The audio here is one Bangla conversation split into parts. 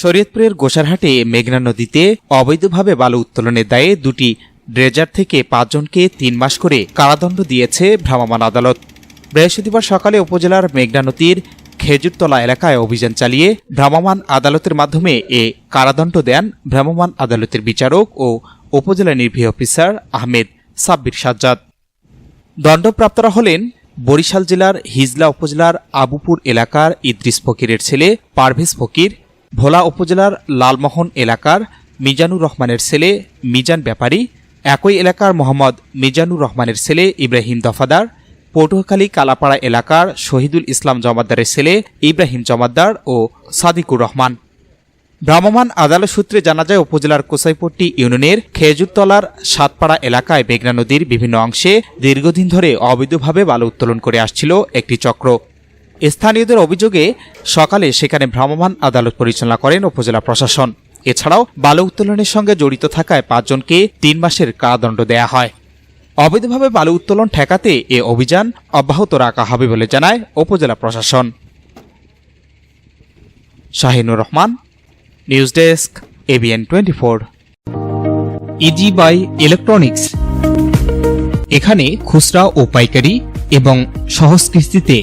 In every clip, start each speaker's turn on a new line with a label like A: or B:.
A: শরীয়তপুরের গোসারহাটে মেঘনা নদীতে অবৈধভাবে বালু উত্তোলনের দায়ে দুটি ড্রেজার থেকে পাঁচজনকে তিন মাস করে কারাদণ্ড দিয়েছে ভ্রাম্যমাণ আদালত। বৃহস্পতিবার সকালে উপজেলার মেঘনা নদীর খেজুরতলা এলাকায় অভিযান চালিয়ে ভ্রাম্যমাণ আদালতের মাধ্যমে এ কারাদণ্ড দেন ভ্রাম্যমাণ আদালতের বিচারক ও উপজেলা নির্বাহী অফিসার আহমেদ সাব্বির সাজ্জাদ। দণ্ডপ্রাপ্তরা হলেন বরিশাল জেলার হিজলা উপজেলার আবুপুর এলাকার ইদ্রিস ফকিরের ছেলে পারভেজ ফকির ভোলা উপজেলার লালমোহন এলাকার মিজানুর রহমানের ছেলে মিজান ব্যাপারী, একই এলাকার মোহাম্মদ মিজানুর রহমানের ছেলে ইব্রাহিম দফাদার, পটুয়াখালী কালাপাড়া এলাকার শহীদুল ইসলাম জমাদ্দারের ছেলে ইব্রাহিম জমাদ্দার ও সাদিকুর রহমান। ভ্রাম্যমাণ আদালত সূত্রে জানা যায়, উপজেলার কোসাইপট্টি ইউনিয়নের খেজুরতলার সাতপাড়া এলাকায় মেঘনা নদীর বিভিন্ন অংশে দীর্ঘদিন ধরে অবৈধভাবে বালু উত্তোলন করে আসছিল একটি চক্র। স্থানীয়দের অভিযোগে সকালে সেখানে ভ্রাম্যমাণ আদালত পরিচালনা করেন উপজেলা প্রশাসন। এছাড়াও বালু উত্তোলনের সঙ্গে জড়িত থাকায় পাঁচজনকে তিন মাসের কারাদণ্ড দেয়া হয়। অবৈধভাবে বালু উত্তোলন ঠেকাতে এ অভিযান অব্যাহত রাখা হবে বলে জানায় উপজেলা প্রশাসন। Shahinur Rahman, news desk, ABN twenty four easy buy electronics. এখানে খুচরা ও পাইকারি এবং সহজ কিস্তিতে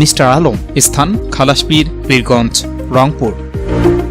A: মিস্টার আলম স্থান খালাসপীর পীরগঞ্জ রংপুর।